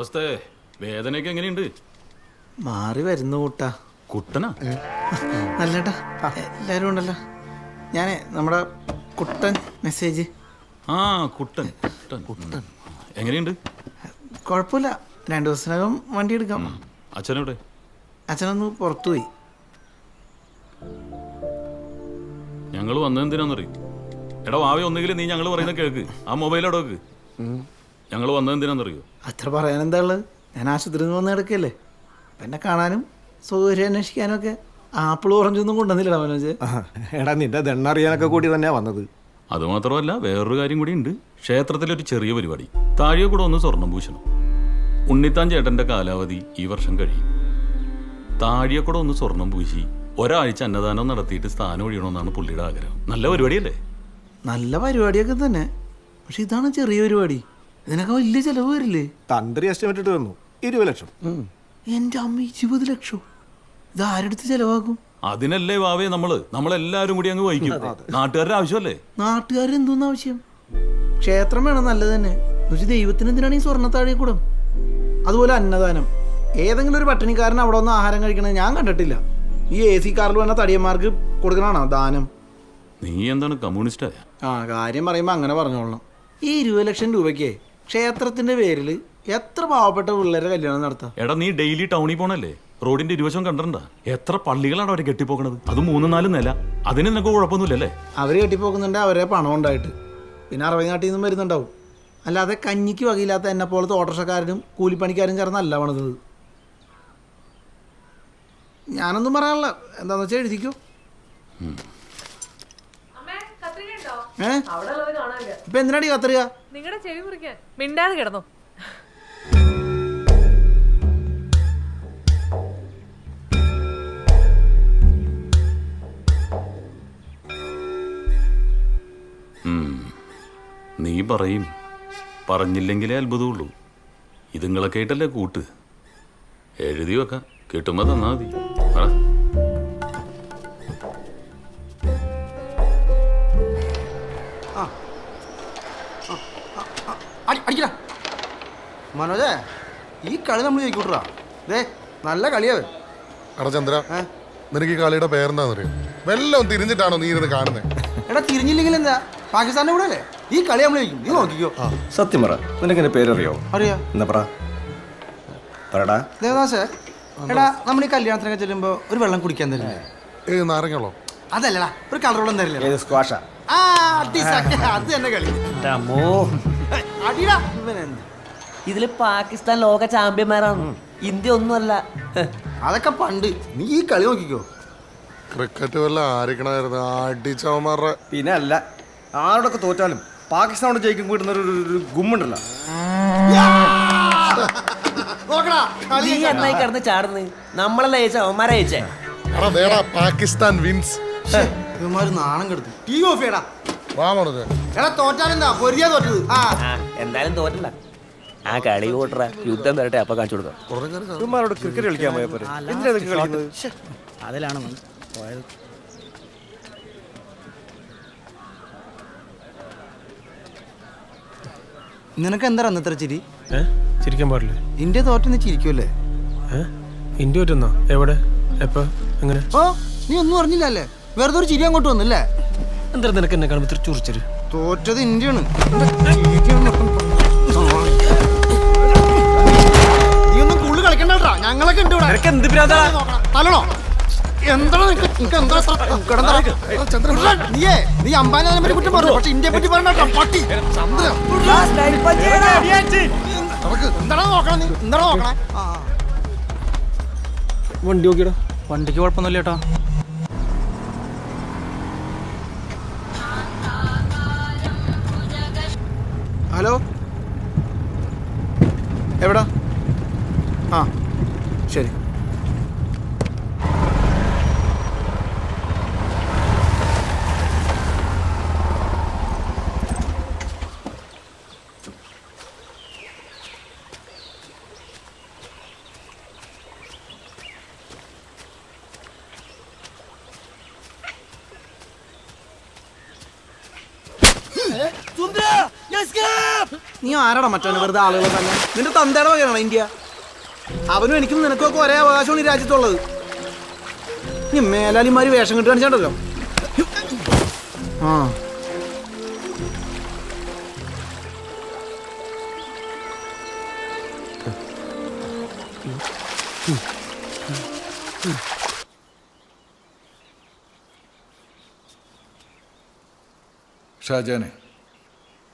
നമസ്തേ വേദനയൊക്കെ എങ്ങനെയുണ്ട്? മാറി വരുന്നു കൂട്ടാ. കുട്ടനാ? അല്ലട്ടാ എല്ലാരും ഉണ്ടല്ലോ. ഞാനേ നമ്മുടെ കുട്ടൻ മെസ്സേജ്. ആ കുട്ടൻ കുട്ടൻ. കുട്ടൻ. എങ്ങനെയുണ്ട്? കുഴപ്പമില്ല. രണ്ടു ദിവസത്തിനകം വണ്ടി എടുക്കാം. അച്ഛനോട് അച്ഛനൊന്ന് പുറത്തുപോയി. ഞങ്ങൾ വന്നതെന്തിനാന്നറിയും? എടാ വാവി ഒന്നുകിൽ നീ ഞങ്ങൾ പറയുന്ന കേൾക്ക് ആ മൊബൈൽ അവിടെ വെക്ക് ഞങ്ങൾ വന്നതെന്തിനാണെന്നറിയോ അത്ര പറയാൻ എന്താ ഉള്ളത്? ഞാൻ ആശുപത്രിയിൽ നിന്ന് വന്ന് കിടക്കല്ലേ. എന്നെ കാണാനും സൗകര്യം അന്വേഷിക്കാനും ഒക്കെ ആപ്പിൾ ഓറഞ്ചൊന്നും കൊണ്ടുവന്നില്ലടാ മനോജ്. എടാ നിന്റെ ദണ്ണറിയാനൊക്കെ കൂടി തന്നെയാ വന്നത്. അത് മാത്രമല്ല വേറൊരു കാര്യം കൂടി ഉണ്ട്. ക്ഷേത്രത്തിലൊരു ചെറിയ പരിപാടി. താഴെ കൂടെ ഒന്ന് സ്വർണം പൂശണം. ഉണ്ണിത്താൻ ചേട്ടന്റെ കാലാവധി ഈ വർഷം കഴിയും. താഴെക്കൂടെ ഒന്ന് സ്വർണം പൂശി ഒരാഴ്ച അന്നദാനം നടത്തിയിട്ട് സ്ഥാനം ഒഴിയണമെന്നാണ് പുള്ളിയുടെ ആഗ്രഹം. നല്ല പരിപാടിയല്ലേ? നല്ല പരിപാടിയൊക്കെ തന്നെ. പക്ഷെ ഇതാണ് ചെറിയ പരിപാടി. ഇതിനൊക്കെ വലിയ ചെലവ് വരില്ലേ? തന്ത്രി എസ്റ്റിമേറ്റ് ഇട്ട് തന്നു. ഇരുപത് ലക്ഷം. എന്റെ അമ്മ ഇരുപത് ലക്ഷം? ഇത് ആരെടുത്ത് ചെലവാക്കും? അതിനല്ലേ വാവേ നമ്മൾ. നമ്മളെല്ലാരും കൂടി അങ്ങ് വഹിക്കും. നാട്ടുകാരുടെ ആവശ്യമല്ലേ? നാട്ടുകാരെന്തോന്ന് ആവശ്യം? ക്ഷേത്രം വേണം നല്ലത് തന്നെ. പക്ഷെ ദൈവത്തിന് എന്തിനാണ് ഈ സ്വർണത്താഴി കൂടും അതുപോലെ അന്നദാനം. ഏതെങ്കിലും ഒരു പട്ടിണിക്കാരൻ അവിടെ വന്ന് ആഹാരം കഴിക്കണത് ഞാൻ കണ്ടിട്ടില്ല. ഈ എ സി കാറിൽ വന്ന തടിയന്മാർക്ക് കൊടുക്കണാണോ ദാനം? നീ എന്താണ് കമ്മ്യൂണിസ്റ്റ് ആ കാര്യം പറയുമ്പോൾ അങ്ങനെ പറഞ്ഞോളണം. ഈ ഇരുപത് ലക്ഷം രൂപയ്ക്ക് ക്ഷേത്രത്തിന്റെ പേരിൽ എത്ര പാവപ്പെട്ട പിള്ളേരെ കല്യാണം നടത്താം? എടാ നീ ഡെയിലി ടൗണിൽ പോണല്ലേ? റോഡിന്റെ ഇരുവശം കണ്ടിട്ടുണ്ട? എത്ര പള്ളികളാണ് അവരെ കെട്ടിപ്പോക്കണത്? അത് മൂന്ന് നാല് നില. അതിന് നിനക്ക് കുഴപ്പമൊന്നുമില്ലല്ലേ? അവർ കെട്ടിപ്പോക്കുന്നുണ്ട് അവരെ പണം ഉണ്ടായിട്ട് പിന്നെ അറബി നാട്ടിൽ നിന്നും വരുന്നുണ്ടാവും. അല്ലാതെ കഞ്ഞിക്ക് വകയില്ലാത്ത എന്നെ പോലത്തെ ഓട്ടോറിക്ഷക്കാരനും കൂലിപ്പണിക്കാരും ചേർന്നല്ല പണിതത്. ഞാനൊന്നും പറയാനില്ല. എന്താന്ന് വെച്ചാൽ എഴുതിക്കോ. കാണാനില്ല. ഇപ്പൊ എന്തിനാടി കത്തറിയ നിങ്ങളുടെ ചെവി മുറിക്കാൻ. മിണ്ടാതെ കിടന്നു. നീ പറയും. പറഞ്ഞില്ലെങ്കിലേ അത്ഭുതമുള്ളൂ. ഇതുങ്ങളൊക്കെ കേട്ടല്ലേ കൂട്ട്? എഴുതി വെക്കാം. കിട്ടുമ്പോ തന്നാ മതി. അടിക്കടാ മനോജേ ഈ കളി നമ്മൾ ജയിക്കൂട്ടാ ദേ നല്ല കളിയാവേ എടാ ചന്ദ്ര നിനക്ക് ഈ കളിയുടെ പേരെന്താണെന്നറിയോ വെല്ലം തിരിഞ്ഞിട്ടാണോ നീ ഇരുന്ന് കാണുന്നത് എടാ തിരിഞ്ഞില്ലെങ്കിൽ എന്താ? പാകിസ്ഥാന്റെ കൂടെ അല്ലേ? ഈ കളി നമ്മൾ ജയിക്കും. നീ നോക്കിക്കോ. സത്യം പറ. നിനക്ക് എന്റെ പേരറിയോ? അറിയാ. എന്നാ പറ. പറടാ. ദേവദാസേ എടാ നമ്മൾ ഈ കല്യാണത്തിനൊക്കെ ചെല്ലുമ്പോ ഒരു വെള്ളം കുടിക്കാൻ തരില്ലേ? ഏത് നാരങ്ങളോ അതല്ലടാ ഒരു കളർ വെള്ളം തരില്ലേ? സ്ക്വാഷാ ആ? അത് തന്നെ കളി. ഇതിൽ പാകിസ്ഥാൻ ലോക ചാമ്പ്യന്മാരാണ്. ഇന്ത്യ ഒന്നുമല്ല. അതൊക്കെ പണ്ട്. നീ ഈ കളി നോക്കിക്കോ. ക്രിക്കറ്റ് വല്ല ആരിക്കണായിരുന്നു അടിച്ചവന്മാരുടെ പിന്നെ അല്ല ആരോടൊക്കെ തോറ്റാലും പാകിസ്ഥാനോട് ജയിക്കും കിട്ടുന്ന ഒരു ഗുമ്മുണ്ടല്ലോ. നീ എന്നായി കിടന്ന് ചാടുന്നത്? നമ്മളല്ല അയച്ച അവന്മാരെ ജയിച്ചേ? പാകിസ്ഥാൻ വിൻസ് നാണം കെടുത്തു. ടീ ഓഫ് ചെയ്യടാ വാ മോണത് എടാ തോറ്റാലെന്താ പൊരിയ തോറ്റത്. ആ. എന്തായാലും തോറ്റല്ല ആ കളി കൂട്ടറ. യുദ്ധം വരട്ടെ അപ്പൊ കാണിച്ചു കൊടുക്കാം. ഇവന്മാരോട് ക്രിക്കറ്റ് കളിക്കാൻ പോയ പോലെ എന്തിനാ കളിക്കുന്നത്? അതിലാണ് പോയത്. നിനക്ക് എന്താ അന്നത്ര ചിരി? ചിരിക്കാൻ പാടില്ലേ? ഇന്ത്യ തോറ്റെന്ന് ചിരിക്കുമല്ലേ ഇന്ത്യ തോറ്റെന്നോ? എവിടെ? എപ്പോ? എങ്ങനെ? ഓ നീ ഒന്നും അറിഞ്ഞില്ലല്ലേ? വെറുതെ ഒരു ചിരി അങ്ങോട്ട് വന്നില്ലേ? എന്താ നിനക്ക് എന്നെ കാണുമ്പോൾ ഇത്ര ചുറിച്ചൊരു തോറ്റത് ഇന്ത്യയാണ്. നീ ഒന്നും കൂടുതൽ കളിക്കണ്ടാ ഞങ്ങളൊക്കെ ഉണ്ട് ഇവിടെ. എന്ത് ഭ്രാന്താ? തലണോ എന്താണ് നിനക്ക്? നിനക്ക് എന്താ ഇത്ര കിടന്നടാ? ചന്ദ്രൻ, നീയേ നീ അംബാനെ പറ്റി കുറ്റം പറഞ്ഞു പക്ഷെ ഇന്ത്യയെ പറ്റി പറഞ്ഞ പട്ടി. ചന്ദ്രൻ. നമുക്ക് എന്താണ് നോക്കണം നീ? എന്താണ് നോക്കണേ? ആ വണ്ടി നോക്കിയടാ. വണ്ടിക്ക് കുഴപ്പമൊന്നുമില്ല കേട്ടോ ഹലോ എവിടാ ആ ശരി നീ ആരാടാ മറ്റവന് വെറുതെ ആളുകളെ തന്നെ? നിന്റെ തന്തയുടെ വകയാണോ ഇന്ത്യ? അവനും എനിക്കും നിനക്കൊക്കെ ഒരേ അവകാശമാണ് ഈ രാജ്യത്തുള്ളത്. നീ മേലാലിമാര് വേഷം കെട്ടി കാണിച്ചാണ്ടല്ലോ. ആ. ഷാജാനെ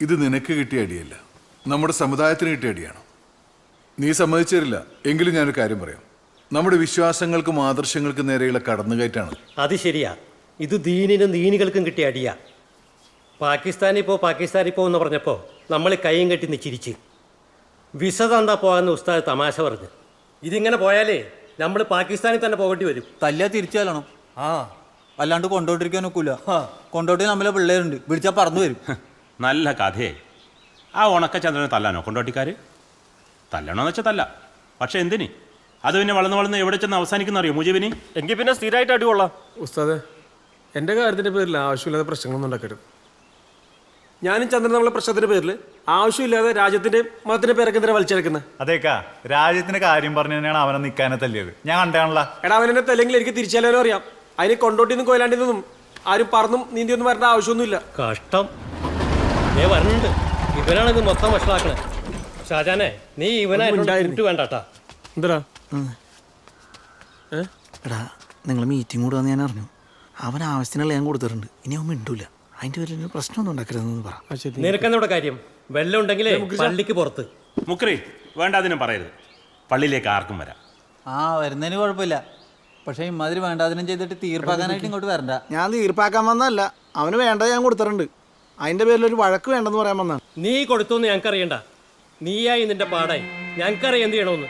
ഇത് നിനക്ക് കിട്ടിയ അടിയല്ല. നമ്മുടെ സമുദായത്തിന് കിട്ടിയ അടിയാണ്. നീ സമ്മതിച്ചു തരില്ല എങ്കിലും ഞാനൊരു കാര്യം പറയാം. നമ്മുടെ വിശ്വാസങ്ങൾക്കും ആദർശങ്ങൾക്കും നേരെയുള്ള കടന്നുകയറ്റാണ്. അത് ശരിയാ. ഇത് ദീനിനും ദീനികൾക്കും കിട്ടിയ അടിയാ. പാകിസ്ഥാനിൽ പോ പാകിസ്ഥാനിൽ പോ എന്ന് പറഞ്ഞപ്പോൾ നമ്മൾ കൈയും കെട്ടി നിച്ചിരിച്ച് വിസ തന്നാ പോകാമെന്ന് ഉസ്താദ് തമാശ പറഞ്ഞു. ഇതിങ്ങനെ പോയാലേ നമ്മൾ പാകിസ്ഥാനിൽ തന്നെ പോകേണ്ടി വരും. തല്ല തിരിച്ചാലണം ആ അല്ലാണ്ട് കൊണ്ടോട്ടിരിക്കാൻ ഒക്കൂല. കൊണ്ടോട്ടി നമ്മളെ പിള്ളേരുണ്ട്. വിളിച്ചാൽ പറന്നു വരും. നല്ല കഥയെ. ആ ഉണക്കചന്ദ്രനെ തല്ലാനോ? കൊണ്ടോട്ടിക്കാർ തല്ലണോന്ന് വെച്ചാൽ തല്ല. പക്ഷെ എന്തിന്? അത് പിന്നെ വളർന്ന് വളർന്ന് എവിടെ ചെന്ന് അവസാനിക്കുന്ന അറിയോ മുജീബിന്? എങ്കിൽ പിന്നെ സ്ഥിരമായിട്ട് അടി ഉസ്താദ് ഉസ്താദെ എന്റെ കാര്യത്തിന്റെ പേരിൽ ആവശ്യമില്ലാതെ പ്രശ്നങ്ങളൊന്നും ഉണ്ടാക്കരുത്. ഞാനും ചന്ദ്രൻ നമ്മളെ പ്രശ്നത്തിന്റെ പേരിൽ ആവശ്യമില്ലാതെ രാജ്യത്തിന്റെ മതത്തിന്റെ പേരൊക്കെ എന്തിനാ വലിച്ചെടുക്കുന്നത് അതേക്കാ രാജ്യത്തിന്റെ കാര്യം പറഞ്ഞു തന്നെയാണ് അവനെ നിൽക്കാനെ തല്ലിയത്. ഞാൻ കണ്ടാണല്ലോ എടാ അവനെ തല്ലെങ്കിൽ എനിക്ക് തിരിച്ചാലോ അറിയാം. അതിന് കൊണ്ടോട്ടിന്നും കൊയിലാണ്ടിന്നും ആരും പറന്നും നീന്തിയൊന്നും വരേണ്ട ആവശ്യമൊന്നുമില്ല. കഷ്ടം. ഏ വരണുണ്ട് ഇവനാണ് ഇത് മൊത്തം വഷളാക്കണേ. ഷാജാനെ നീ ഇവനായിട്ട് വേണ്ടാട്ടാ എന്താ എടാ നിങ്ങൾ മീറ്റിംഗ് കൂടെ വന്ന് ഞാൻ അറിഞ്ഞു. അവൻ ആവശ്യത്തിനുള്ള ഞാൻ കൊടുത്തിട്ടുണ്ട്. ഇനി അവൻ മിണ്ടൂല. അതിന്റെ പേരിൽ പ്രശ്നമൊന്നും ഉണ്ടാക്കരുതെന്ന് പറ. നിനക്കെന്നോടെ കാര്യം? വെല്ലം ഉണ്ടെങ്കിലേ പള്ളിക്ക് പുറത്ത്. മുക്രി വേണ്ട അതിനും പറയരുത്. പള്ളിയിലേക്ക് ആർക്കും വരാം. ആ വരുന്നതിന് കുഴപ്പമില്ല. പക്ഷേ ഇമാതിരി വേണ്ടാതിനും ചെയ്തിട്ട് തീർപ്പാക്കാനായിട്ട് ഇങ്ങോട്ട് വരണ്ട. ഞാൻ തീർപ്പാക്കാൻ വന്നതല്ല. അവന് വേണ്ടത് ഞാൻ കൊടുത്തിട്ടുണ്ട്. അതിന്റെ പേരിൽ ഒരു വഴക്ക് വേണ്ടെന്ന് പറയാൻ വന്ന. നീ കൊടുത്തോന്ന് ഞങ്ങൾക്കറിയണ്ട. നീയായി നിന്റെ പാടായി. ഞങ്ങൾക്കറിയാം എന്ത് ചെയ്യണമെന്ന്.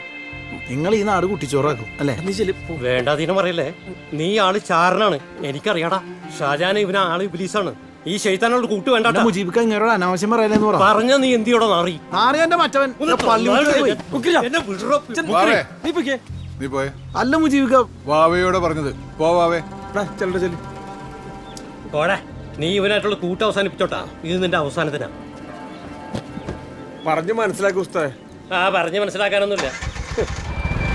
നിങ്ങൾ ഈ നാട് കുട്ടിച്ചോറാക്കും അല്ലേ? നീ ചെല്ലി പോ. വേണ്ടാതീനം പറയല്ലേ. നീ ആൾ ചാരനാണ്. എനിക്കറിയാടാ. ഷാജാൻ ഇവന ആൾ ഇബിലീസാണ്. ഈ ശൈത്താനോട് കൂട്ടു വേണ്ട മുജീബിക്കാൻ ഇങ്ങനോട് അനാവശ്യം പറയലെന്ന് പറ. പറഞ്ഞ നീ എന്തിയോടെ നാറി എന്റെ മറ്റവൻ ഒന്ന് പള്ളി വിട്ട് പോയി. ഉക്കില്ല. എന്നെ വിടറോ. വാവേ. നീ പൊയ്ക്കേ. നീ പോയെ. അല്ല മുജീബിക്ക. വാവയോടെ പറഞ്ഞത്. പോ വാവേ. എടാ, ചെല്ലടാ ചെല്ലി. പോടെ. നീ ഇവനായിട്ടുള്ള കൂട്ട് അവസാനിപ്പിച്ചോട്ടാ. ഇത് നിന്റെ അവസാനത്തിനാ. പറഞ്ഞു മനസ്സിലാക്കി ഉസ്താ ആ പറഞ്ഞു മനസ്സിലാക്കാനൊന്നുമില്ല.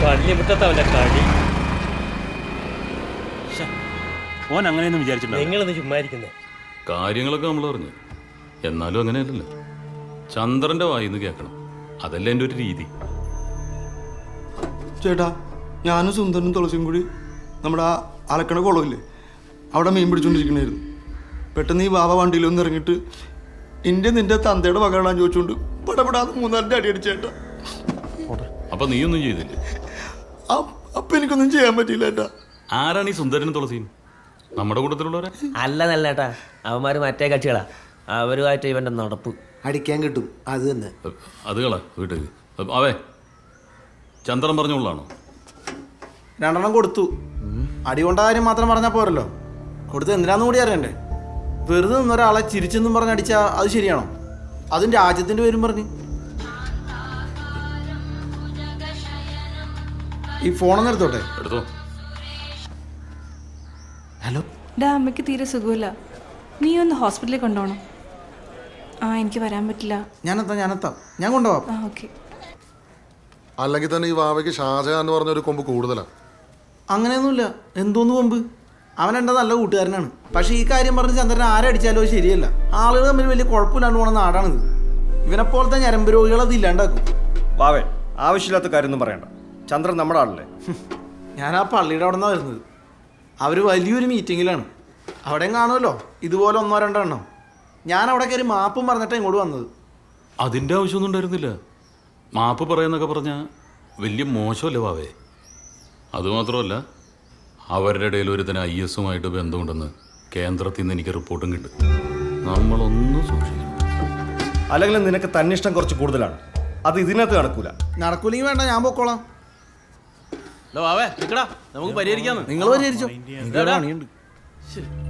പള്ളിമുറ്റത്ത് അവന്റെ കളി ഓൻ അങ്ങനെയൊന്നും വിചാരിച്ചിട്ടുണ്ടോ നിങ്ങളിന്ന് ചുമ്മാരിക്കുന്നേ കാര്യങ്ങളൊക്കെ നമ്മൾ പറഞ്ഞു. എന്നാലും അങ്ങനെയല്ലല്ലോ. ചന്ദ്രന്റെ വായിന്ന് കേൾക്കണം. അതല്ലേ എന്റെ ഒരു രീതി. ചേട്ടാ ഞാനും സുന്ദരനും തുളസിയും കൂടി നമ്മുടെ ആ അലക്കണ കുളമില്ലേ? അവിടെ മീൻ പിടിച്ചോണ്ടിരിക്കണായിരുന്നു. പെട്ടെന്ന് ഈ വാവ വണ്ടിയിലൊന്ന് ഇറങ്ങിയിട്ട് എന്റെ നിന്റെ തന്തയുടെ വകകളാൻ ചോദിച്ചുകൊണ്ട് പടപെടാതെ മൂന്നാലിന്റെ അടി അടിച്ചേട്ടാ അപ്പൊ നീയൊന്നും ചെയ്തില്ലേ? അപ്പൊ എനിക്കൊന്നും ചെയ്യാൻ പറ്റിയില്ല ഏട്ടാ. ആരാണ് ഈ സുന്ദരനും തുളസിയും? നമ്മുടെ കൂട്ടത്തിലുള്ളവരെ? അല്ല നല്ല ഏട്ടാ. അവന്മാർ മറ്റേ കക്ഷികളാ. അവരുമായിട്ട് ഇവന്റെ നടപ്പ്. അടിക്കാൻ കിട്ടും. അത് തന്നെ. അത് കള വീട്ടിൽ അവേ ചന്ദ്രൻ പറഞ്ഞോളാണോ രണ്ടെണ്ണം കൊടുത്തു. അടി കൊണ്ട കാര്യം മാത്രം പറഞ്ഞാൽ പോരല്ലോ. കൊടുത്ത് എന്തിനാന്ന് കൂടി അറിയണ്ടേ? വെറുതെ നിന്നൊരാളെ ചിരിച്ചെന്നും പറഞ്ഞ് അടിച്ചാ അത് ശരിയാണോ? അതും രാജ്യത്തിന്റെ പേരും പറഞ്ഞ്. ഈ ഫോണൊന്നും എടുത്തോട്ടെ? എടുത്തോ. ഹലോ ഡാ അമ്മയ്ക്ക് തീരെ സുഖമില്ല. നീ ഒന്ന് ഹോസ്പിറ്റലിൽ കൊണ്ടുപോകണം. ആ എനിക്ക് വരാൻ പറ്റില്ല. ഞാനെത്താം ഞാനെത്താം. ഞാൻ കൊണ്ടുപോവാം. ആ ഓക്കെ. അല്ലെങ്കിൽ തന്നെ ഈ വാവയ്ക്ക് ഷാജഹാൻ എന്ന് പറഞ്ഞ ഒരു കൊമ്പ് കൂടുതലാണ് അങ്ങനെയൊന്നുമില്ല. എന്തോന്ന് കൊമ്പ്? അവൻ എന്റെ നല്ല കൂട്ടുകാരനാണ്. പക്ഷേ ഈ കാര്യം പറഞ്ഞ് ചന്ദ്രൻ ആരെ അടിച്ചാലോ അത് ശരിയല്ല. ആളുകൾ തമ്മിൽ വലിയ കുഴപ്പമില്ലാണ്ട് പോണ നാടാണിത്. ഇവനെപ്പോലത്തെ ഞരമ്പ് രോഗികൾ അത് ഇല്ലാണ്ടാക്കും. വാവേ ആവശ്യമില്ലാത്ത കാര്യമൊന്നും പറയണ്ട. ചന്ദ്രൻ നമ്മുടെ ആളല്ലേ? ഞാൻ ആ പള്ളിയുടെ അവിടെ നിന്നാണ് വരുന്നത്. അവർ വലിയൊരു മീറ്റിങ്ങിലാണ്. അവിടെയും കാണുമല്ലോ ഇതുപോലെ ഒന്നോ രണ്ടോ എണ്ണം. ഞാൻ അവിടെ കയറി മാപ്പും പറഞ്ഞിട്ടാണ് ഇങ്ങോട്ട് വന്നത്. അതിന്റെ ആവശ്യമൊന്നും ഉണ്ടായിരുന്നില്ല. മാപ്പ് പറയുന്നൊക്കെ പറഞ്ഞാൽ വലിയ മോശമല്ലേ വാവേ? അതുമാത്രമല്ല അവരുടെ ഇടയിൽ ഒരുത്തന് ഐ എസുമായിട്ട് ബന്ധമുണ്ടെന്ന് കേന്ദ്രത്തിൽ നിന്ന് എനിക്ക് റിപ്പോർട്ടും കിട്ടും. നമ്മളൊന്നും സൂക്ഷിക്കണം അല്ലെങ്കിൽ നിനക്ക് തന്നിഷ്ടം കുറച്ച് കൂടുതലാണ്. അത് ഇതിനകത്ത് നടക്കൂല. നടക്കൂലെങ്കിൽ വേണ്ട ഞാൻ പോക്കോളാം. നമുക്ക് പരിഹരിക്കാന്ന്. നിങ്ങൾ പരിഹരിച്ചോ. പണിയുണ്ട്. ശരി